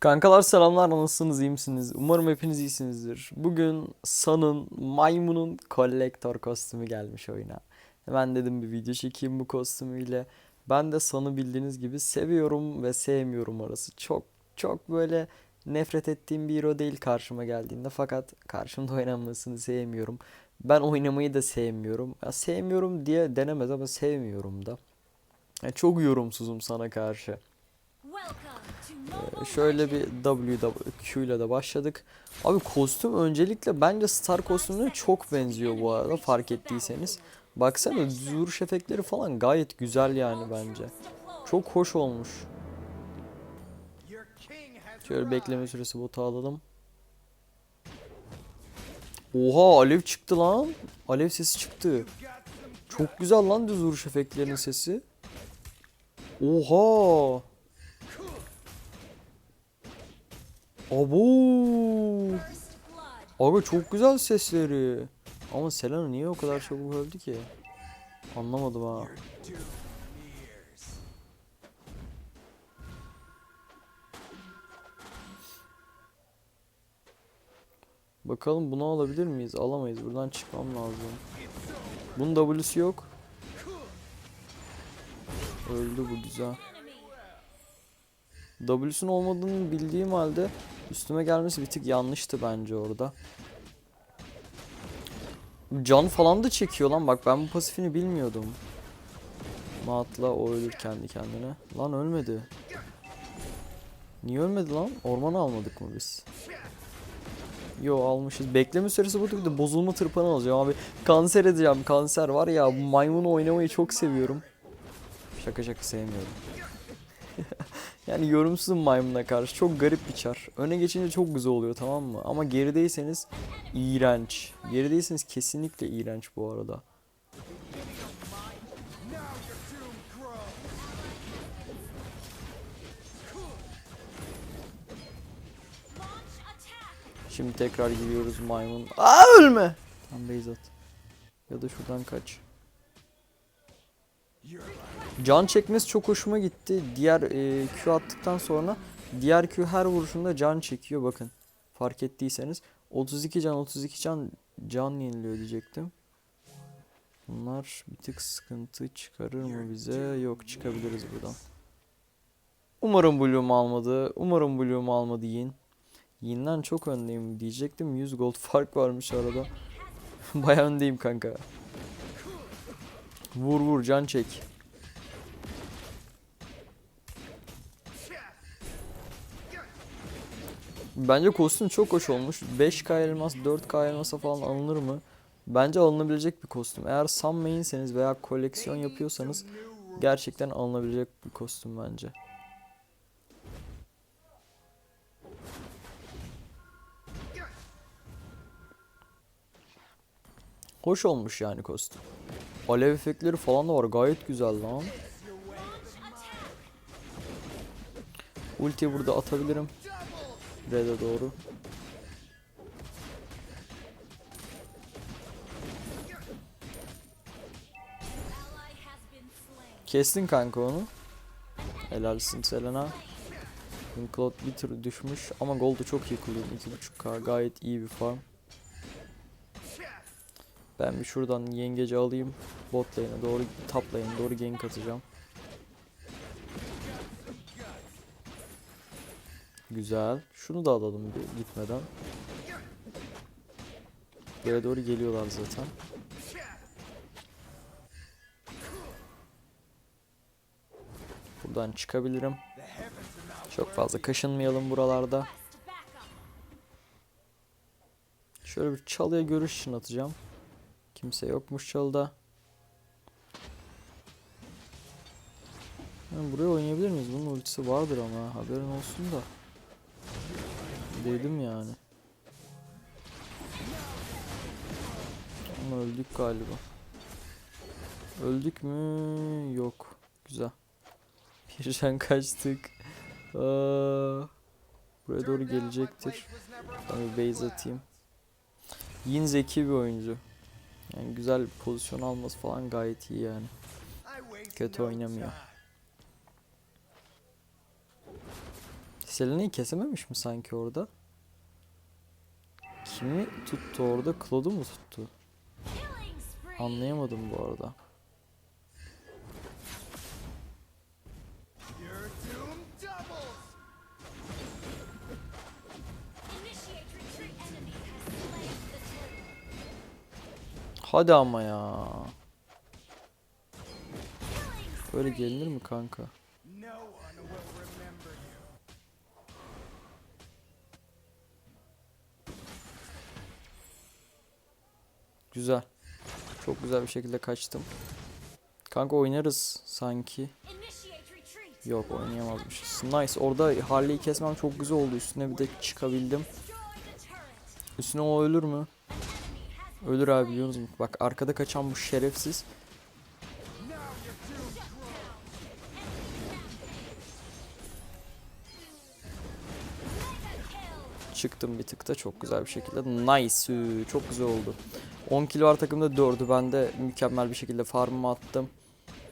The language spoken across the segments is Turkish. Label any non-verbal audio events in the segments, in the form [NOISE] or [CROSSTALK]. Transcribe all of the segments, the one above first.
Kankalar selamlar nasılsınız iyi misiniz? Umarım hepiniz iyisinizdir. Bugün Sun'ın maymunun kolektör kostümü gelmiş oyuna. Hemen dedim bir video çekeyim bu kostümüyle. Ben de Sun'ı bildiğiniz gibi seviyorum ve sevmiyorum arası. Çok çok böyle nefret ettiğim bir hero değil karşıma geldiğinde fakat karşımda oynanmasını sevmiyorum. Ben oynamayı da sevmiyorum. Ya sevmiyorum diye denemez ama sevmiyorum da. Ya çok yorumsuzum sana karşı. Ee, Şöyle bir WQ ile de başladık. Abi kostüm öncelikle bence Star kostümüne çok benziyor bu arada fark ettiyseniz. Baksana düz vuruş efektleri falan gayet güzel yani bence. Çok hoş olmuş. Şöyle bekleme süresi botu alalım. Oha alev çıktı lan. Alev sesi çıktı. Çok güzel lan düz vuruş efektlerinin sesi. Oha. Abo. Abi çok güzel sesleri. Ama Selena niye o kadar çabuk öldü ki? Anlamadım ha. Bakalım bunu alabilir miyiz? Alamayız. Buradan çıkmam lazım. Bunun W'si yok. Öldü bu güzel. W'sun olmadığını bildiğim halde üstüme gelmesi bir tık yanlıştı bence orada. Can falan da çekiyor lan bak ben bu pasifini bilmiyordum. Matla o ölür kendi kendine. Lan ölmedi. Niye ölmedi lan? Ormanı almadık mı biz? Yo almışız. Bekleme süresi bu de bozulma tırpanı alacağım abi. Kanser edeceğim kanser var ya bu maymunu oynamayı çok seviyorum. Şaka şaka sevmiyorum. Yani yorumsuzum maymuna karşı. Çok garip bir çar. Öne geçince çok güzel oluyor tamam mı? Ama gerideyseniz iğrenç. Gerideyseniz kesinlikle iğrenç bu arada. Şimdi tekrar giriyoruz maymun. Aa ölme. Tam base at. Ya da şuradan kaç. Can çekmesi çok hoşuma gitti. Diğer e, Q attıktan sonra diğer Q her vuruşunda can çekiyor bakın. Fark ettiyseniz 32 can 32 can can yeniliyor diyecektim. Bunlar bir tık sıkıntı çıkarır mı bize? Yok çıkabiliriz buradan. Umarım Bloom almadı. Umarım Bloom almadı Yin. Yin'den çok öndeyim diyecektim. 100 gold fark varmış arada. [LAUGHS] Bayağı öndeyim kanka. Vur vur can çek. Bence kostüm çok hoş olmuş. 5k elmas, 4k elmasa falan alınır mı? Bence alınabilecek bir kostüm. Eğer Sun main'seniz veya koleksiyon yapıyorsanız gerçekten alınabilecek bir kostüm bence. Hoş olmuş yani kostüm. Alev efektleri falan da var. Gayet güzel lan. Ultiyi burada atabilirim. Red'e doğru. Kestin kanka onu. Helalsin Selena. Cloud bir tür düşmüş ama gold'u çok iyi kullanıyor. 2.5k gayet iyi bir farm. Ben bir şuradan yengeci alayım. Bot lane'e doğru, top lane'e doğru gank atacağım. Güzel. Şunu da alalım bir gitmeden. Yere doğru geliyorlar zaten. Buradan çıkabilirim. Çok fazla kaşınmayalım buralarda. Şöyle bir çalıya görüş için atacağım. Kimse yokmuş çalıda. Yani buraya oynayabilir miyiz? Bunun ultisi vardır ama haberin olsun da. Dedim yani. Ama öldük galiba. Öldük mü? Yok. Güzel. [LAUGHS] Birden kaçtık. Buraya doğru gelecektir. Ben bir base atayım. Yin zeki bir oyuncu. Yani güzel pozisyon alması falan gayet iyi yani. Kötü oynamıyor. Selena'yı kesememiş mi sanki orada? Kimi tuttu orada? Claude'u mu tuttu? Anlayamadım bu arada. Hadi ama ya. Böyle gelinir mi kanka? Güzel. Çok güzel bir şekilde kaçtım. Kanka oynarız sanki. Yok oynayamazmışız. Nice. Orada Harley'i kesmem çok güzel oldu. Üstüne bir de çıkabildim. Üstüne o ölür mü? Ölür abi biliyor musun? Bak arkada kaçan bu şerefsiz. Çıktım bir tık da çok güzel bir şekilde. Nice. Çok güzel oldu. 10 kilo var takımda 4'ü ben de mükemmel bir şekilde farmımı attım.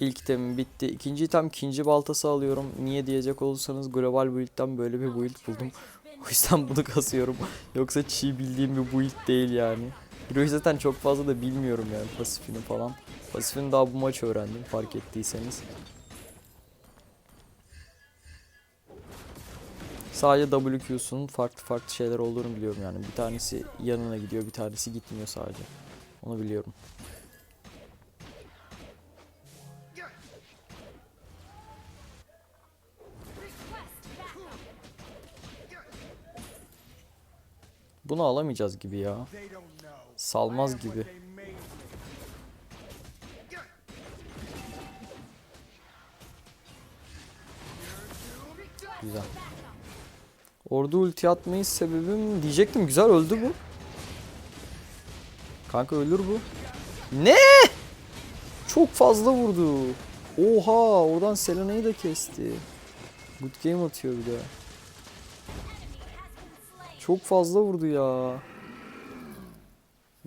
İlk itemim bitti. İkinci item ikinci baltası alıyorum. Niye diyecek olursanız global build'den böyle bir build buldum. O yüzden bunu kasıyorum. Yoksa çiğ bildiğim bir build değil yani. Hero'yu zaten çok fazla da bilmiyorum yani pasifini falan. Pasifini daha bu maç öğrendim fark ettiyseniz. Sadece WQ'sunun farklı farklı şeyler olduğunu biliyorum yani. Bir tanesi yanına gidiyor, bir tanesi gitmiyor sadece. Onu biliyorum. Bunu alamayacağız gibi ya. Salmaz gibi. Orada ulti atmayı sebebim diyecektim. Güzel öldü bu. Kanka ölür bu. Ne? Çok fazla vurdu. Oha oradan Selena'yı da kesti. Good game atıyor bir de. Çok fazla vurdu ya.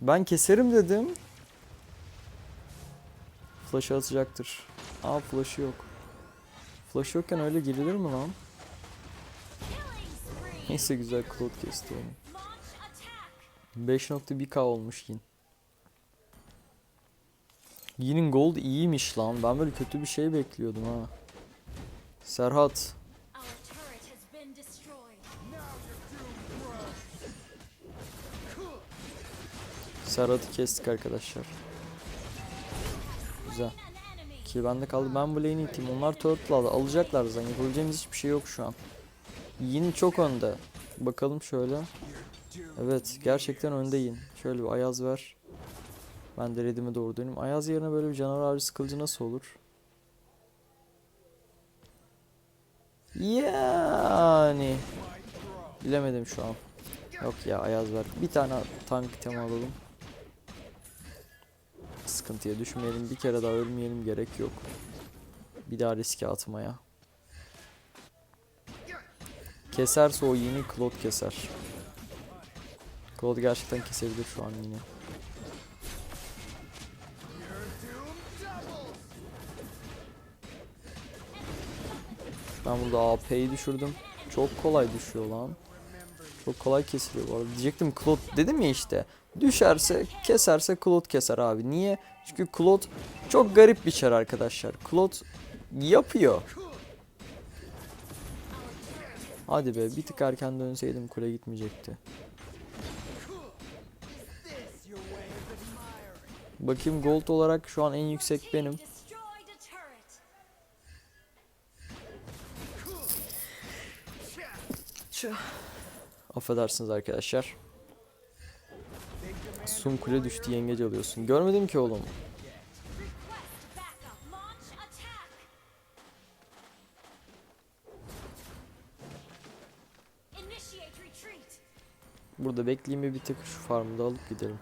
Ben keserim dedim. Flash'ı atacaktır. Aa flash'ı yok. Flash yokken öyle girilir mi lan? Neyse güzel Claude kesti onu. Launch attack. 5.1k olmuş Yin. Yin'in gold iyiymiş lan. Ben böyle kötü bir şey bekliyordum ha. Serhat. Serhat'ı kestik arkadaşlar. Güzel. Ki bende kaldı. Ben bu lane'i iteyim. Onlar turtle aldı. Alacaklar zaten. Yapabileceğimiz hiçbir şey yok şu an. Yin çok önde. Bakalım şöyle. Evet. Gerçekten önde Yin. Şöyle bir ayaz ver. Ben de redime doğru döneyim. Ayaz yerine böyle bir canavar avcısı kılıcı nasıl olur? Yani. Bilemedim şu an. Yok ya Ayaz ver. Bir tane tank tema alalım. Sıkıntıya düşmeyelim. Bir kere daha ölmeyelim. Gerek yok. Bir daha riske atmaya. Keserse o yeni Claude keser. Claude gerçekten kesebilir şu an yine. Ben burada AP'yi düşürdüm. Çok kolay düşüyor lan. Çok kolay kesiliyor bu arada. Diyecektim Claude dedim ya işte. Düşerse keserse Claude keser abi. Niye? Çünkü Claude çok garip bir çar arkadaşlar. Claude yapıyor. Hadi be bir tık erken dönseydim kule gitmeyecekti. Bakayım gold olarak şu an en yüksek benim. Affedersiniz arkadaşlar. Sun kule düştü yengeç alıyorsun. Görmedim ki oğlum. Burada bekleyeyim bir bir tık şu farmı da alıp gidelim.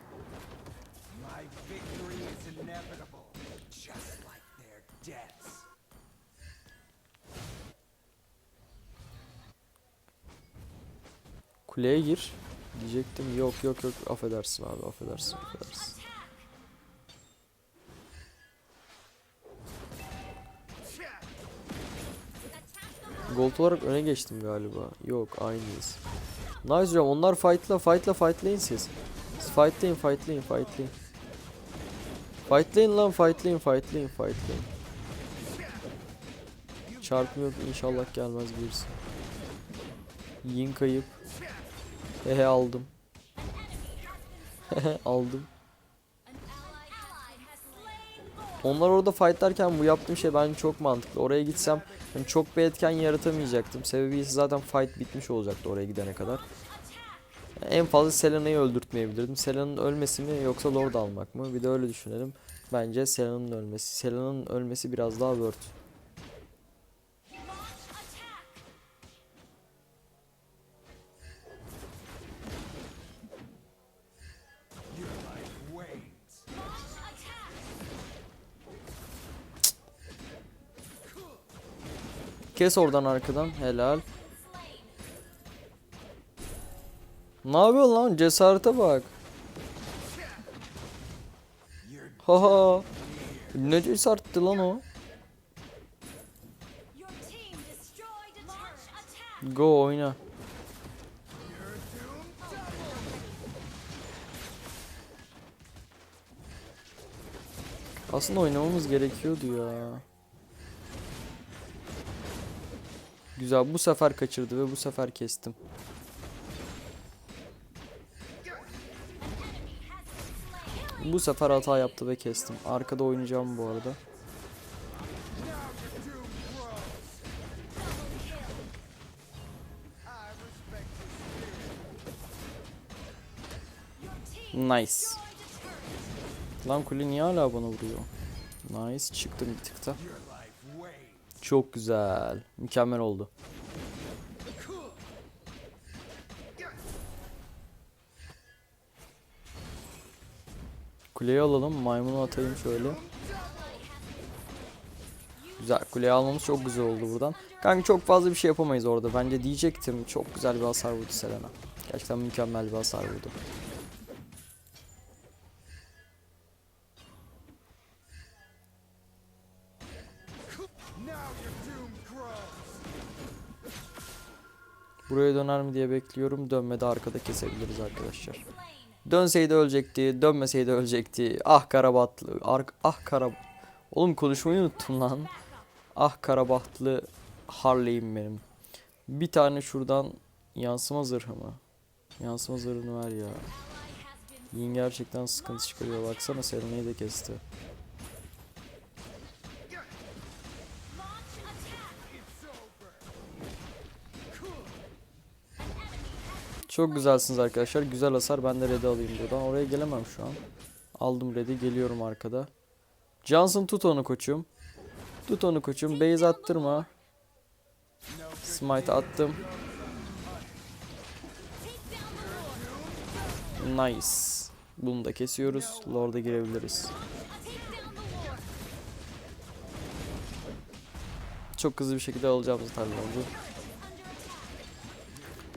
Kuleye gir. Diyecektim yok yok yok affedersin abi affedersin affedersin. Gold olarak öne geçtim galiba. Yok aynıyız. Nice hocam onlar fightla fightla fightlayın siz. Siz fightlayın fightlayın fightlayın. Fightlayın lan fightlayın fightlayın fightlayın. Çarpım yok inşallah gelmez birisi. Yin kayıp. Hehe aldım. [LAUGHS] Aldım. Onlar orada fightlarken bu yaptığım şey bence çok mantıklı. Oraya gitsem hani çok bir etken yaratamayacaktım. Sebebi ise zaten fight bitmiş olacaktı oraya gidene kadar. En fazla Selena'yı öldürtmeyebilirdim. Selena'nın ölmesi mi yoksa Lord almak mı? Bir de öyle düşünelim. Bence Selena'nın ölmesi. Selena'nın ölmesi biraz daha worth. Kes oradan arkadan. Helal. Ne yapıyorsun lan? Cesarete bak. Haha. Ne cesaretti lan o? Go oyna. Aslında oynamamız gerekiyordu ya. Güzel bu sefer kaçırdı ve bu sefer kestim. Bu sefer hata yaptı ve kestim. Arkada oynayacağım bu arada. Nice. Lan kule niye hala bana vuruyor? Nice çıktım bir tık Çok güzel. Mükemmel oldu. Kuleyi alalım. Maymunu atayım şöyle. Güzel. Kuleyi almamız çok güzel oldu buradan. Kanka çok fazla bir şey yapamayız orada. Bence diyecektim. Çok güzel bir hasar vurdu Selena. Gerçekten mükemmel bir hasar vurdu. Buraya döner mi diye bekliyorum. Dönmedi arkada kesebiliriz arkadaşlar. Dönseydi ölecekti, dönmeseydi ölecekti. Ah karabatlı, ark, ah kara... Oğlum konuşmayı unuttum lan. Ah karabahtlı Harley'im benim. Bir tane şuradan yansıma zırhı mı? Yansıma zırhını ver ya. Yin gerçekten sıkıntı çıkarıyor. Baksana Selena'yı da kesti. Çok güzelsiniz arkadaşlar. Güzel hasar. Ben de red'i alayım buradan. Oraya gelemem şu an. Aldım red'i. Geliyorum arkada. Johnson tut onu koçum. Tut onu koçum. Base attırma. Smite attım. Nice. Bunu da kesiyoruz. Lord'a girebiliriz. Çok hızlı bir şekilde alacağımız attack.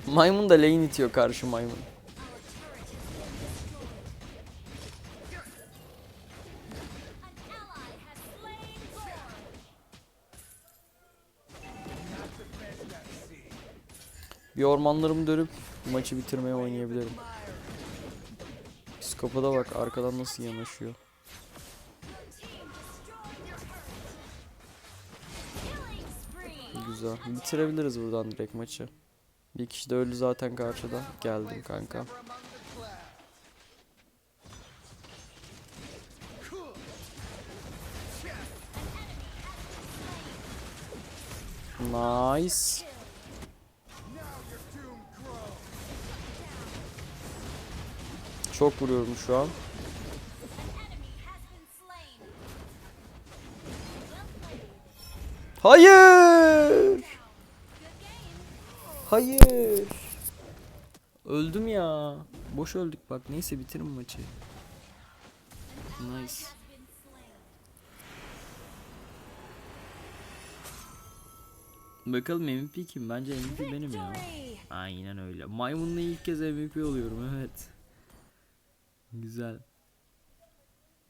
Maymun da lane itiyor karşı maymun. Bir ormanlarımı dönüp maçı bitirmeye oynayabilirim. Psikopada bak arkadan nasıl yanaşıyor. Güzel. Bitirebiliriz buradan direkt maçı. Bir kişi de öldü zaten karşıda. Geldim kanka. Nice. Çok vuruyorum şu an. Hayır. Hayır. Öldüm ya. Boş öldük bak. Neyse bitirin maçı. Nice. Bakalım MVP kim? Bence MVP benim ya. Aynen öyle. Maymunla ilk kez MVP oluyorum evet. Güzel.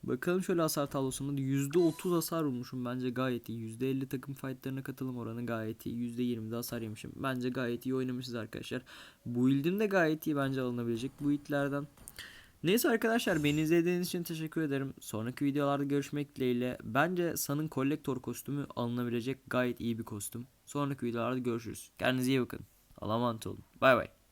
Bakalım şöyle hasar tablosunda %30 hasar vurmuşum bence gayet iyi. %50 takım fightlarına katılım oranı gayet iyi. %20 de hasar yemişim. Bence gayet iyi oynamışız arkadaşlar. Bu build'im de gayet iyi bence alınabilecek bu build'lerden. Neyse arkadaşlar beni izlediğiniz için teşekkür ederim. Sonraki videolarda görüşmek dileğiyle. Bence Sun'ın Collector kostümü alınabilecek gayet iyi bir kostüm. Sonraki videolarda görüşürüz. Kendinize iyi bakın. Allah'a emanet olun. Bay bay.